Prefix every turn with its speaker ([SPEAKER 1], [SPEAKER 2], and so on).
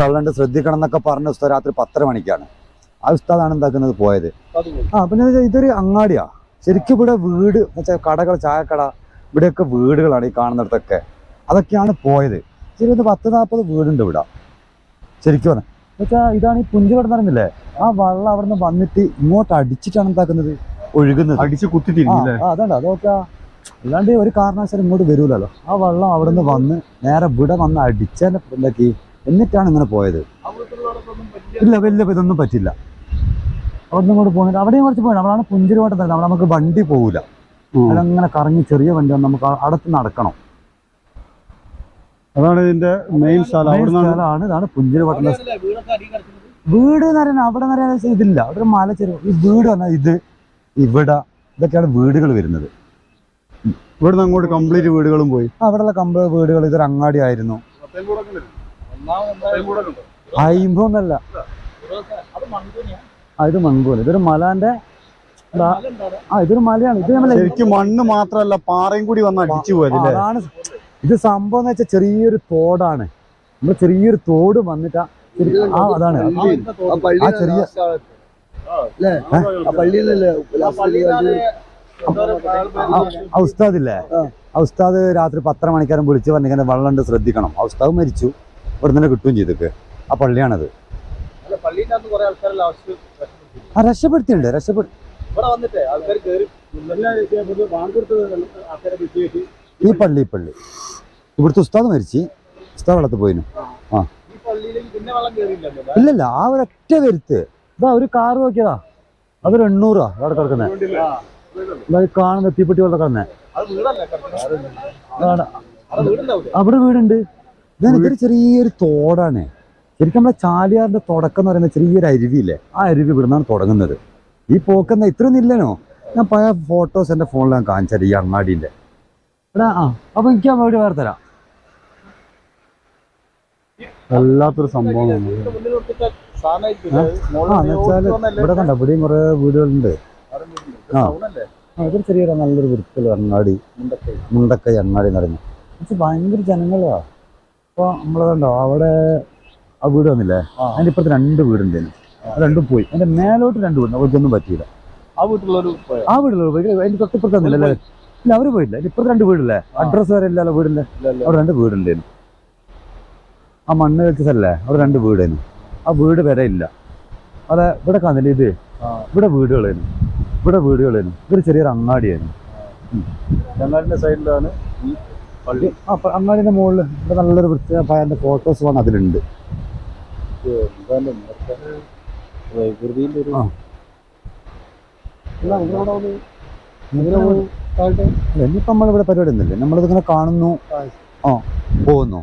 [SPEAKER 1] വെള്ളമുണ്ട് ശ്രദ്ധിക്കണം എന്നൊക്കെ പറഞ്ഞ ഉസ്താദ് രാത്രി പത്തര മണിക്കാണ്. ആ ഉസ്താദാണ് എന്താക്കുന്നത് പോയത്. ആ പിന്നെ ഇതൊരു അങ്ങാടിയാ. ശരിക്കും ഇവിടെ വീട് വെച്ചാൽ കടകൾ ചായക്കട ഇവിടെയൊക്കെ വീടുകളാണ് ഈ കാണുന്നിടത്തൊക്കെ. അതൊക്കെയാണ് പോയത്. ശരി ഒരു പത്ത് നാൽപ്പത് വീടുണ്ട് ഇവിടെ. ശരിക്കും പറഞ്ഞാൽ വെച്ചാൽ ഇതാണ് ഈ പുഞ്ചു കിടന്നിറങ്ങില്ലേ ആ വെള്ളം അവിടെ നിന്ന് വന്നിട്ട് ഇങ്ങോട്ട് അടിച്ചിട്ടാണ് എന്താക്കുന്നത്? ഒഴുകുന്നത്.
[SPEAKER 2] അടിച്ച് കുത്തി
[SPEAKER 1] അതല്ല അതാണ്ട് അതൊക്കെ അല്ലാണ്ട് ഒരു കാരണവശാലും ഇങ്ങോട്ട് വരൂലല്ലോ. ആ വെള്ളം അവിടെ നിന്ന് വന്ന് നേരെ ഇവിടെ വന്ന് അടിച്ചാൽ എന്താക്കി? എന്നിട്ടാണ് ഇങ്ങനെ പോയത്. ഇല്ല വലിയ ഇതൊന്നും പറ്റില്ല. അവിടെ കൂടെ പോകുന്നില്ല അവിടെയും കുറച്ച് പോയി. നമ്മളാണ് പുഞ്ചിരിവട്ടം തന്നെ അവിടെ നമുക്ക് വണ്ടി പോകൂല അങ്ങനെ കറങ്ങി ചെറിയ വണ്ടി വന്ന് നമുക്ക് അടുത്ത് നടക്കണം.
[SPEAKER 2] അതാണ് ഇതിന്റെ മെയിൻ
[SPEAKER 1] സ്ഥലമാണ്. ഇതാണ് പുഞ്ചിരിവട്ടം വീട് എന്ന് പറയുന്നത് അവിടെ എന്ന് പറയുന്നത് ഇതില്ല. അവിടെ ഒരു മല ചെറിയ ഈ വീട് പറഞ്ഞാൽ ഇത് ഇവിടെ ഇതൊക്കെയാണ് വീടുകൾ വരുന്നത്.
[SPEAKER 2] ഇവിടുന്ന് അങ്ങോട്ട് കംപ്ലീറ്റ് വീടുകളും പോയി.
[SPEAKER 1] അവിടെയുള്ള കമ്പ വീടുകൾ ഇതൊരു അങ്ങാടി ആയിരുന്നു. അയിമ്പൊന്നല്ല ഇത് മൺകൂല ഇതൊരു മലാന്റെ ആ ഇതൊരു മലയാണ്. ഇത്
[SPEAKER 2] ശരിക്കും മണ്ണ് മാത്രല്ല പാറയും കൂടി വന്ന് അടിച്ചു പോയത്
[SPEAKER 1] അതാണ് ഇത് സംഭവം എന്ന് വെച്ചാൽ ചെറിയൊരു തോടാണ്. നമ്മൾ ചെറിയൊരു തോട് വന്നിട്ടാ ആ അതാണ്. ആ ചെറിയ ആ- ആ ഉസ്താദ് ആ. ഉസ്താദ് രാത്രി പത്തര മണിക്കാരും വിളിച്ച് പറഞ്ഞിങ്ങനെ വെള്ളമുണ്ട് ശ്രദ്ധിക്കണം. ആ ഉസ്താദ് മരിച്ചു. ഇവിടെ തന്നെ കിട്ടുകയും ചെയ്തൊക്കെ ആ പള്ളിയാണത്. ആ രക്ഷപ്പെടുത്തിയുണ്ട് രക്ഷപ്പെടുത്തി ഈ പള്ളി ഈ പള്ളി. ഇവിടുത്തെ ഉസ്താദ് മരിച്ച് ഉസ്താദ് വെള്ളത്തിൽ ആ. ഇല്ലല്ല ആ ഒരൊറ്റ വരുത്ത്. ഇതാ ഒരു കാറ് നോക്കിയതാ. അതൊരു എണ്ണൂറാ അവിടെ കിടക്കുന്നത് കാണുന്ന തീപ്പെട്ടി പോലെ കിടന്നെ അവിടെ വീടുണ്ട്. ഇതാണ് ഇതൊരു ചെറിയൊരു തോടാണ്. ശരിക്കും നമ്മളെ ചാലിയാറിന്റെ തുടക്കം എന്ന് പറയുന്ന ചെറിയൊരു അരുവിയില്ലേ? ആ അരുവി ഇവിടുന്നാണ് തുടങ്ങുന്നത്. ഈ പോക്കെന്ന ഇത്രയൊന്നും ഇല്ലനോ ഞാൻ പല ഫോട്ടോസ് എന്റെ ഫോണിൽ ഞാൻ കാണിച്ചത് ഈ അങ്ങാടിന്റെ. എടാ ആ അപ്പൊ എനിക്ക് അവിടെ വീട് വേറെ തരാം.
[SPEAKER 2] വല്ലാത്തൊരു
[SPEAKER 1] സംഭവം ഇവിടെ കണ്ട? ഇവിടെയും കുറെ വീടുകളുണ്ട്. ആ. ഇതൊരു ചെറിയൊരു നല്ലൊരു വൃത്തിയുള്ള അങ്ങാടി. മുണ്ടക്കൈ. അങ്ങാടി എന്ന് പറയുന്നത്. ഭയങ്കര ജനങ്ങളാ. അപ്പൊ നമ്മൾ കണ്ടോ അവിടെ ആ വീട് വന്നില്ലേ? അതിന്റെ ഇപ്പുറത്ത് രണ്ട് വീടുണ്ടായിരുന്നു രണ്ടും പോയി. അതിന്റെ മേലോട്ട് രണ്ട് വീട് അവർക്കൊന്നും പറ്റിയില്ല.
[SPEAKER 3] ആ വീട്ടിലുള്ളൊരു
[SPEAKER 1] ആ വീടുള്ള അതിന്റെ തൊട്ടിപ്പുറത്ത് വന്നില്ലല്ലേ ഇല്ല അവർ പോയില്ല ഇപ്പുറത്ത് രണ്ട് വീടില്ലേ അഡ്രസ്സ് വരെ ഇല്ലല്ലോ വീടിന്റെ അവിടെ രണ്ട് വീടുണ്ടേനു ആ മണ്ണ് വെച്ചതല്ലേ അവിടെ രണ്ട് വീടേനു. ആ വീട് വരെ ഇല്ല. അതെ ഇവിടെ കാണില്ല ഇത്? ഇവിടെ വീടുകളേനു. ഇവിടെ വീടുകളേനു. ഇതൊരു ചെറിയൊരു അങ്ങാടിയായിരുന്നു
[SPEAKER 3] ഞങ്ങളുടെ സൈഡിലാണ്
[SPEAKER 1] പള്ളി. ആ അങ്ങാടിന്റെ മുകളിൽ ഇവിടെ നല്ലൊരു വൃത്തിയായ പയറിന്റെ ഫോട്ടോസ് വന്ന് അതിലുണ്ട്. ഇനിയിപ്പോ നമ്മളിവിടെ പരിപാടി ഒന്നുമില്ല നമ്മളിതിങ്ങനെ കാണുന്നു. ആ പോകുന്നു.